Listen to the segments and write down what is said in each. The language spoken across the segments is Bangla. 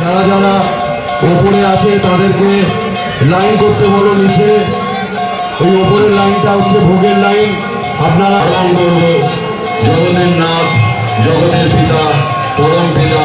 যারা যারা ওপরে আছে তাদেরকে লাইন করতে বলো নিচে। ওই ওপরের লাইনটা হচ্ছে ভোগের লাইন আপনারা পালন করব। জগতের নাথ জগতের পিতা, পরম পিতা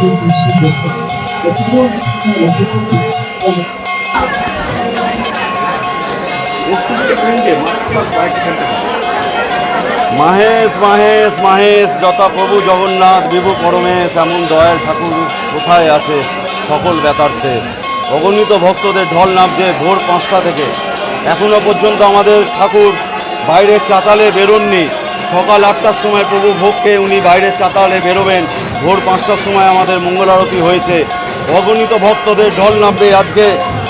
我不是我。মাহেশ মাহেশ মাহেশ, যথা প্রভু জগন্নাথ, বিভু পরমেশ, এমন দয়াল ঠাকুর কোথায় আছে? সকল ব্যথার শেষ। অগণিত ভক্তদের ঢল নামছে ভোর পাঁচটা থেকে। এখনও পর্যন্ত আমাদের ঠাকুর বাইরের চাতালে বেরোননি। সকাল আটটার সময় প্রভু ভোগ খেয়ে উনি বাইরের চাতালে বেরোবেন। ভোর পাঁচটার সময় আমাদের মঙ্গল আরতি হয়েছে। অগণিত ভক্তদের ঢল নামবে। আজকে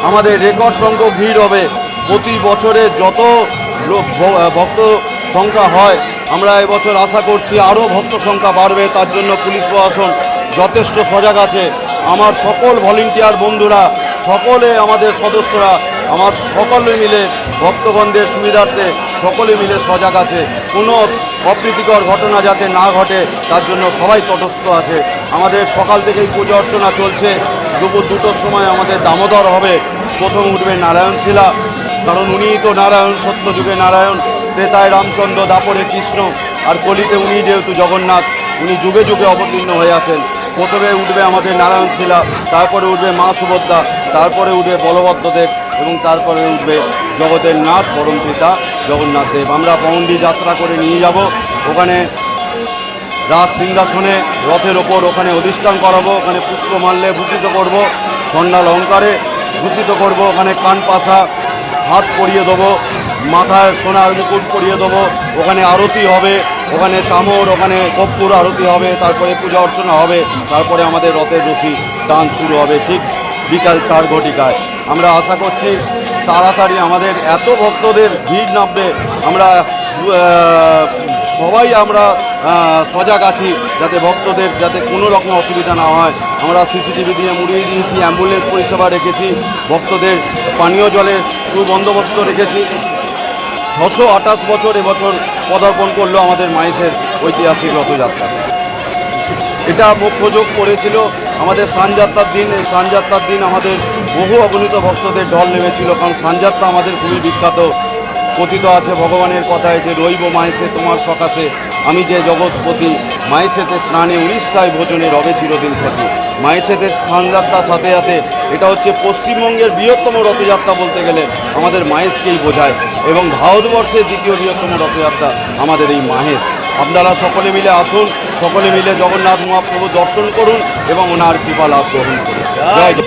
আমাদের রেকর্ড সংখ্যক ভিড় হবে। প্রতি বছরে যত ভক্ত সংখ্যা হয়, আমরা এবছর আশা করছি আরও ভক্ত সংখ্যা বাড়বে। তার জন্য পুলিশ প্রশাসন যথেষ্ট সজাগ আছে। আমার সকল ভলেন্টিয়ার বন্ধুরা, সকলে আমাদের সদস্যরা আমার সকলে মিলে ভক্তগণদের সুবিধার্থে সকলে মিলে সজাগ আছে। কোনো অপ্রীতিকর ঘটনা যাতে না ঘটে, তার জন্য সবাই তটস্থ আছে। আমাদের সকাল থেকেই পুজো অর্চনা চলছে। দুপুর দুটোর সময় আমাদের দামোদর হবে। প্রথম উঠবে নারায়ণ শিলা, কারণ উনিই তো নারায়ণ সত্য যুগে নারায়ণ। ত্রেতায় রামচন্দ্র, দাপরে কৃষ্ণ, আর কলিতে উনি যেহেতু জগন্নাথ, উনি যুগে যুগে অবতীর্ণ হয়ে আছেন। প্রথমে উঠবে আমাদের নারায়ণ শিলা, তারপরে উঠবে মা সুভদ্রা, তারপরে উঠবে বলভদ্রদেব এবং তারপরে উঠবে জগতের নাথ পরম পিতা জগন্নাথ দেব। আমরা পৌন্ডি যাত্রা করে নিয়ে যাব। ওখানে রাজ সিংহাসনে রথের ওপর ওখানে অধিষ্ঠান করাবো, ওখানে পুষ্পমাল্যে ভূষিত করব, স্বর্ণাল অহংকারে ভূষিত করব, ওখানে কান পাশা হাত পরিয়ে দেবো, মাথায় সোনার মুকুট পরিয়ে দেবো, ওখানে আরতি হবে। ওখানে চামর, ওখানে কর্পূর আরতি হবে, তারপরে পূজা অর্চনা হবে, তারপরে আমাদের রথের রশি টান শুরু হবে ঠিক বিকাল চার ঘটিকায়। আমরা আশা করছি তাড়াতাড়ি আমাদের এত ভক্তদের ভিড় নামবে, আমরা সবাই আমরা সজাগ আছি যাতে ভক্তদের যাতে কোনো রকম অসুবিধা না হয়। আমরা সিসিটিভি দিয়ে মুড়িয়ে দিয়েছি, অ্যাম্বুলেন্স পরিষেবা রেখেছি, ভক্তদের পানীয় জলের সুবন্দোবস্ত রেখেছি ছশো আঠাশ বছর এবছর পদার্পণ করল আমাদের মাইসের ঐতিহাসিক রথযাত্রা। এটা মুখ্য যোগ করেছিল আমাদের সানযাত্রার দিন, এই সানযাত্রার দিন আমাদের বহু অগণিত ভক্তদের ঢল নেমেছিল, কারণ সানযাত্রা আমাদের খুবই বিখ্যাত। কথিত আছে ভগবানের কথায় যে, রইব মাইসে তোমার সকাশে, আমি যে জগৎপতি মাইসেতে স্নানে উড়িষ্যায় ভোজনে রবে চিরদিন খ্যাতি মাইসেতে স্নানযাত্রার সাথে সাথে এটা হচ্ছে পশ্চিমবঙ্গের বৃহত্তম রথযাত্রা বলতে গেলে আমাদের মাহেশকেই বোঝায়। এবং ভারতবর্ষের দ্বিতীয় বৃহত্তম রথযাত্রা আমাদের এই মাহেশ আপনারা সকলে মিলে আসুন, সকলে মিলে জগন্নাথ মহাপ্রভু দর্শন করুন এবং ওনার কৃপা লাভ গ্রহণ করুন। জয় জয়